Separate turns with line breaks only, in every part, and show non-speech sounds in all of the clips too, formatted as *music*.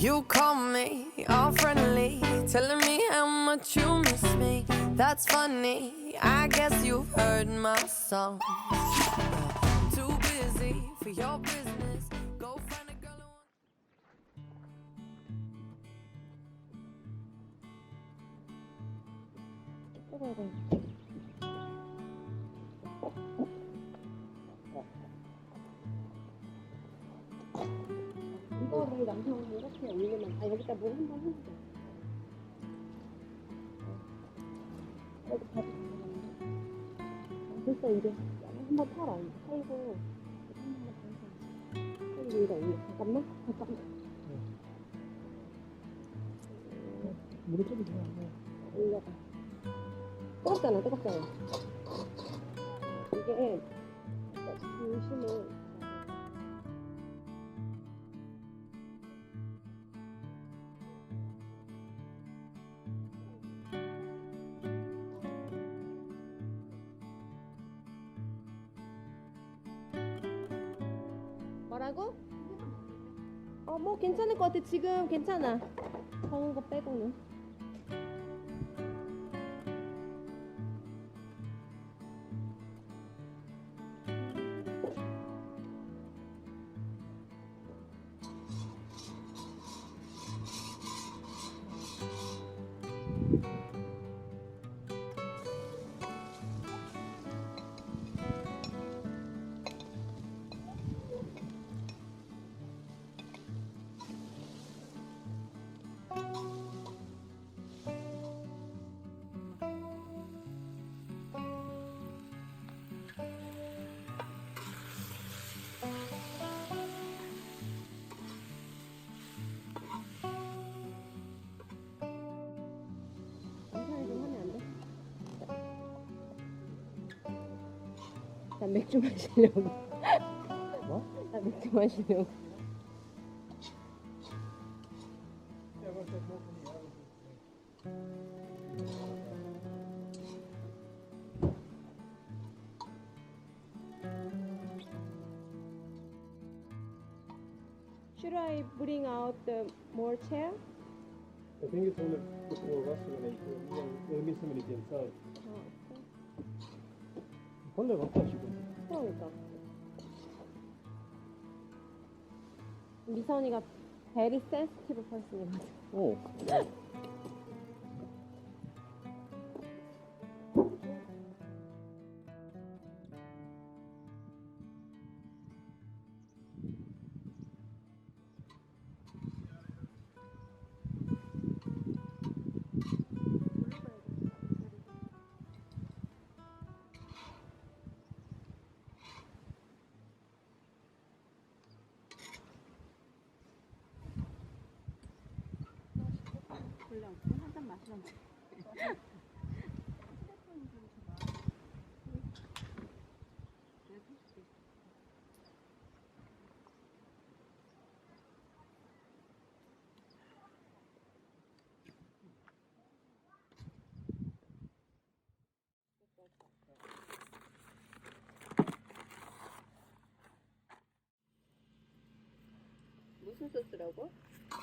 You call me all friendly, telling me how much you miss me. That's funny. I guess you've heard my song. Uh, too busy for your business. Go find a girl who wants.
이거를 남편이 이렇게 올리면 아 여기다 물 한 번 해주자. 그래도 밥이 됐어. 이제 한번 털어 털고 한번 올려 잠깐만. 잠깐만.
물에 좀 좋아.
올려봐. 뜨겁잖아 뜨겁잖아. 이게 중심을 괜찮을 것 같아. 지금 괜찮아. 적은 거 빼고는. 난 맥주 마시려고.
뭐?
나 맥주 마시려고. Should I bring out the more chair?
I think it's only before Russian when someone is inside. 벌레 많다 지금.
미선이가 very sensitive person이거든.
어.
무슨 소스라고?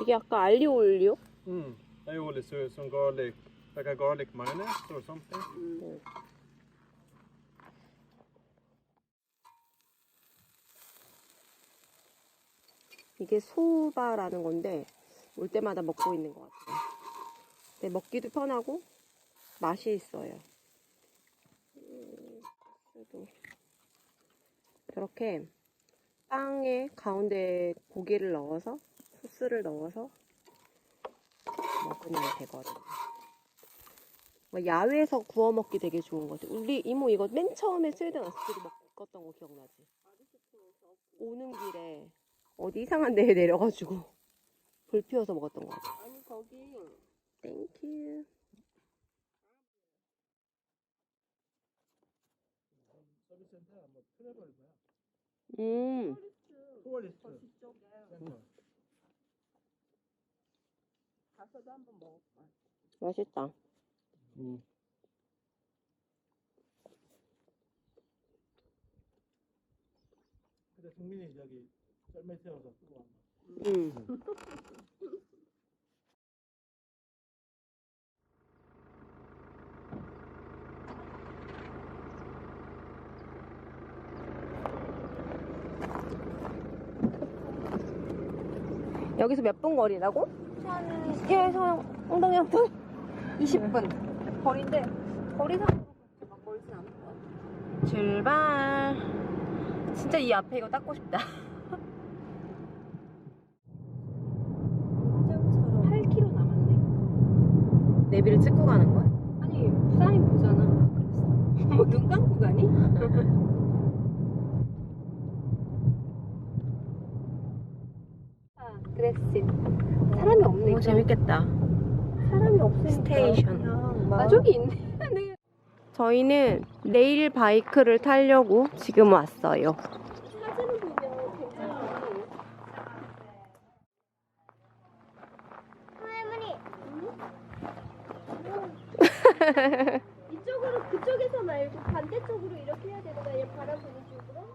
이게 아까 알리오 올리오?
Mm. I always do some garlic, like a garlic mayonnaise or something.
이게 소바라는 건데 올 때마다 먹고 있는 것 같아요. 근데 먹기도 편하고 맛이 있어요. 저렇게 빵에 가운데 고기를 넣어서 소스를 넣어서 먹으면 되거든요. 뭐 야외에서 구워 먹기 되게 좋은 것 같아요. 우리 이모 이거 맨 처음에 스웨덴 왔을 때도 먹었던 거 기억나지? 오는 길에 어디 이상한 데에 내려가지고 *laughs* 불 피워서 먹었던 것 같아.
아니 거기
땡큐.
서비스센터 뭐 트래블 뭐야?
음,
투어리스트.
가서도 한번 먹어봐.
맛있다.
음. 근데 승민이 저기 썰매 세워서 쓰고 한 거.
음. 여기서 몇 분 거리라고? 한에서 엉덩이부터 20분. 거리인데 거리상으로 그렇게 막 멀진 않을 것 같아. 출발. 진짜 이 앞에 이거 닦고 싶다. 8km 남았네. 내비를 찍고 가는 거야? 아니 사인 보잖아 그랬어. *laughs* 뭐눈 감고 가니? *laughs* 아, 그랬지. 사람이 없네. 오, 재밌겠다. 사람이 없으니까. 스테이션. 아, 저기 있네. *laughs* 저희는 레일 바이크를 타려고 지금 왔어요. *laughs*
이쪽으로 그쪽에서 말고 반대쪽으로 이렇게 해야 되는 거야? 얘 바라보는 쪽으로?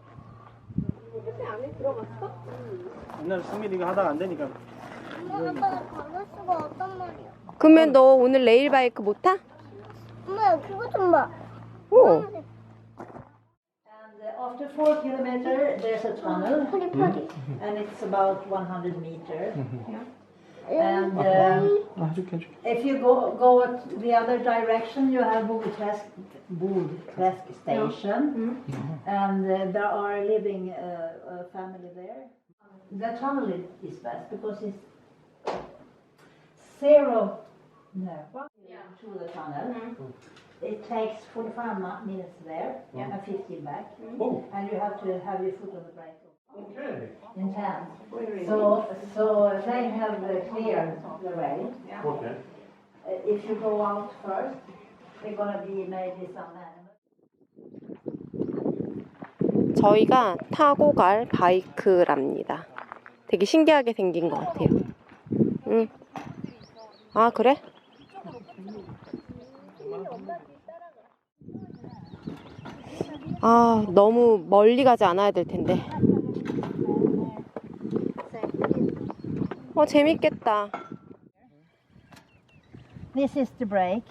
택배 안에 들어갔어?
옛날 승민이가 하다가 안 되니까
엄마 아빠는 가볼 수가 없단 말이야.
그러면 너 오늘 레일 바이크 못 타?
엄마 그거 좀 봐.
오.
And uh, after four kilometer, there's a tunnel,
파리파리.
and it's about 100 meter. And um,
아, 해줄게 해줄게
if you go go at the other direction, you have Bodträsk Bodträsk station, and uh, there are living uh, a family there. The tunnel is, is best because it's zero no, one to the tunnel. It takes 45 mi- minutes there and 15 back,
Oh.
and you have to have your foot on the brake.
오케이
Intense. So, so they have uh, cleared the way.
오케이
Uh, If you go out first, they're gonna be maybe some animals.
저희가 타고 갈 바이크랍니다. 되게 신기하게 생긴 것 같아요. 응. 아, 그래? 아, 너무 멀리 가지 않아야 될 텐데. 어, 재밌겠다.
This is the brake.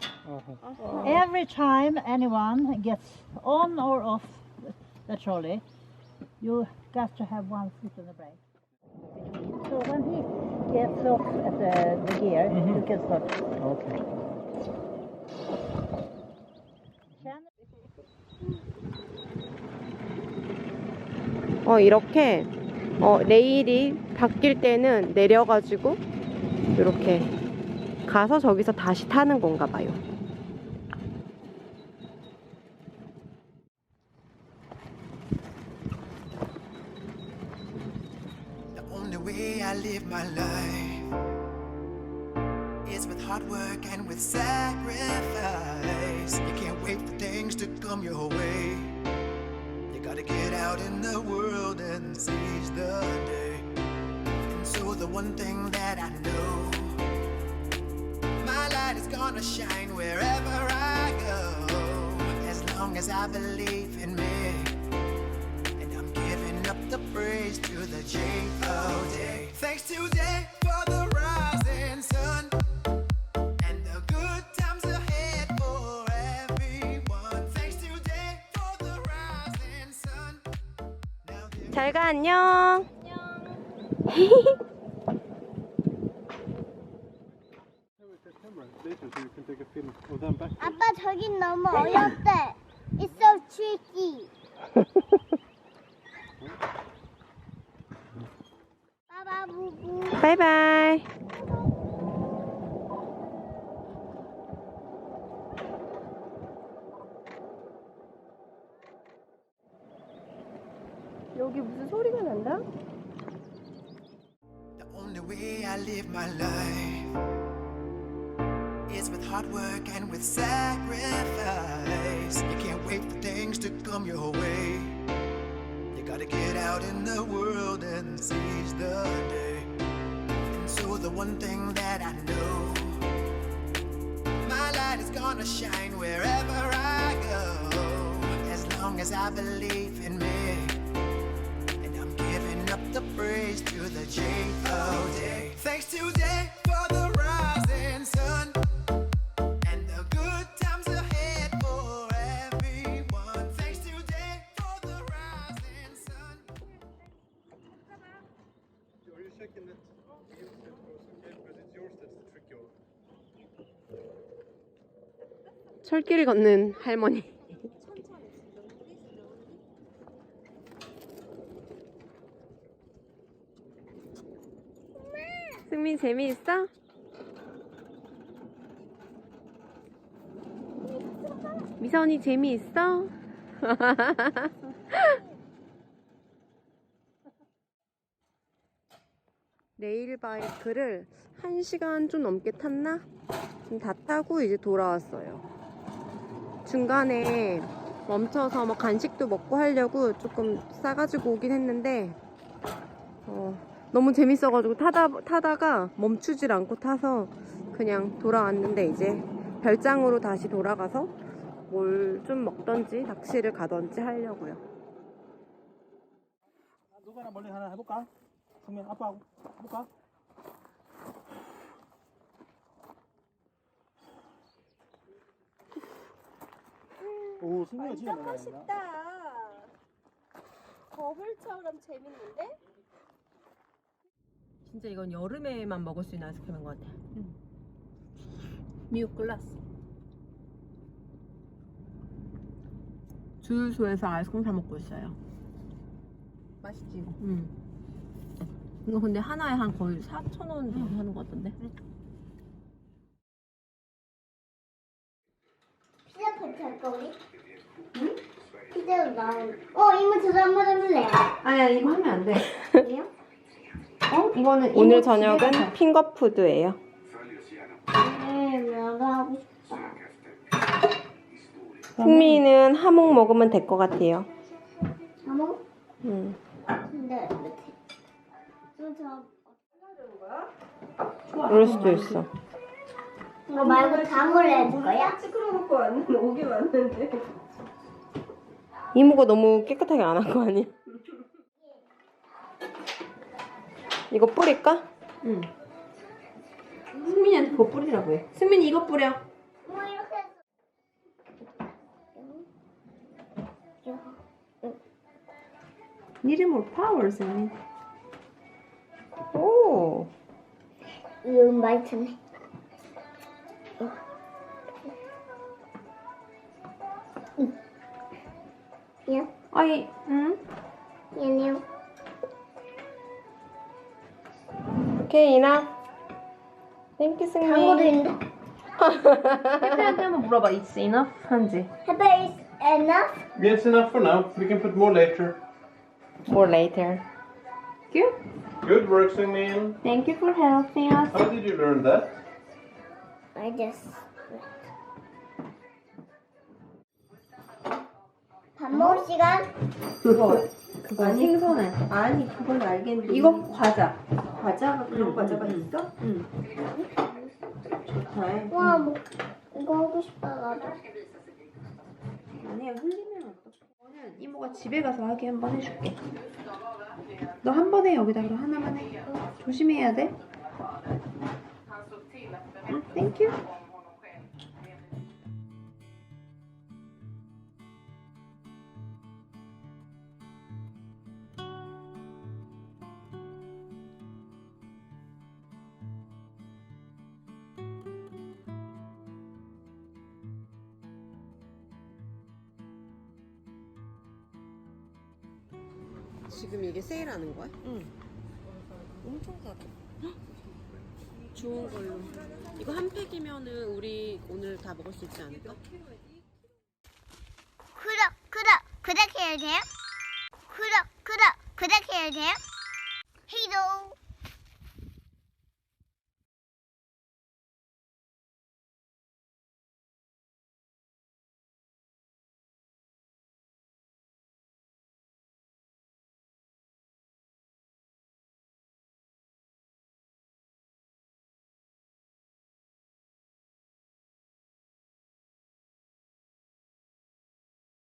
Every time anyone gets on or off the trolley, you got to have one foot on the brake. So when he gets off at the, the gear, you can start.
오케이
어, 이렇게 어, 레일이 바뀔 때는 내려가지고 이렇게 가서 저기서 다시 타는 건가 봐요.
And with sacrifice. You can't wait for things to come your way. You gotta get out in the world and seize the day. And so, the one thing that I know my light is gonna shine wherever I go. As long as I believe in me. And I'm giving up the praise to the J.O.D. Thanks today
잘 가, 안녕.
back
아빠 저긴 너무 어렵대. It's so tricky. 빠바부부.
바이바이.
Seize the day. So, the one thing that I know my light is gonna shine wherever I go. As long as I believe in me. And I'm giving up the praise to the J.O.D. Thanks to today taken it, used it also, okay, because it's yours that's the
tricky one.
철길 걷는 할머니. 승민 재미있어? 미선이 재미있어? 레일바이크를 1시간 좀 넘게 탔나? 지금 다 타고 이제 돌아왔어요. 중간에 멈춰서 뭐 간식도 먹고 하려고 조금 싸가지고 오긴 했는데 어, 너무 재밌어가지고 타다, 타다가 멈추질 않고 타서 그냥 돌아왔는데 이제 별장으로 다시 돌아가서 뭘 좀 먹던지 낚시를 가던지 하려고요.
누가 하나 멀리 하나 해볼까? 승민 아빠하고 해볼까? 오 승민이 진짜
완전
많이 한다.
멋있다. 버블처럼 재밌는데?
진짜 이건 여름에만 먹을 수 있는 아이스크림인 것 같아. 미국 글라스. 주유소에서 아이스크림 사 먹고 있어요.
맛있지 이거.
음. 이거 근데 하나에 한 거의 4,000원 정도 하는 것 같던데?
피자 파티 할까 우리? 응? 피자 나. 어 이모 저도 한번 해볼래요.
아니야, 이거 하면 안 돼.
왜요?
어? 이거는 오늘 저녁은 핑거푸드예요.
네, 내가 하고 싶다.
승민이는 하몽 먹으면 될 것 같아요.
아무?
음.
근데 또 저
그럴 수도 있어.
이거 말고 다음으로 해줄 거야?
시끄러워놓고 왔는데, 오긴 왔는데. 이모가 너무 깨끗하게 안 한 거 아니야? 이거 뿌릴까? 응. 승민이한테 그거 뿌리라고 해. 승민이 이거 뿌려.
뭐 이렇게 해서.
Need more power, 승민. 오.
이건 많이 쳤네. 야,
아이, 응?
안녕.
오케이, 이나. 땡큐, 승민.
당구도 있는데.
혜태한테 한번 물어봐. It's enough? 한지.
Pepper is enough.
It's enough for now. We can put more later.
More later. Thank you.
Good work, Sungmin.
Thank you for helping us.
How did you learn that?
I just. 밥 먹을 시간?
그거 그거 생선에 아니 그건 알겠는데 이거 과자 과자가 그런 과자가 있어? 응 좋다
와, 뭐, 이거 하고 싶다, 나도.
아니야 흘리면 어떡해 이거는 이모가 집에 가서 하게 한번 해줄게 너 한 번에 여기다 그럼 하나만 해. 조심해야 돼. 응, 땡큐 지금 이게 세일하는 거야? 응. 엄청 싸다. 좋은 걸로. 이거 한 팩이면은 우리 오늘 다 먹을 수 있지 않을까?
구독, 구독, 구독해야 돼요? 구독, 구독, 구독해야 돼요? 헤이도.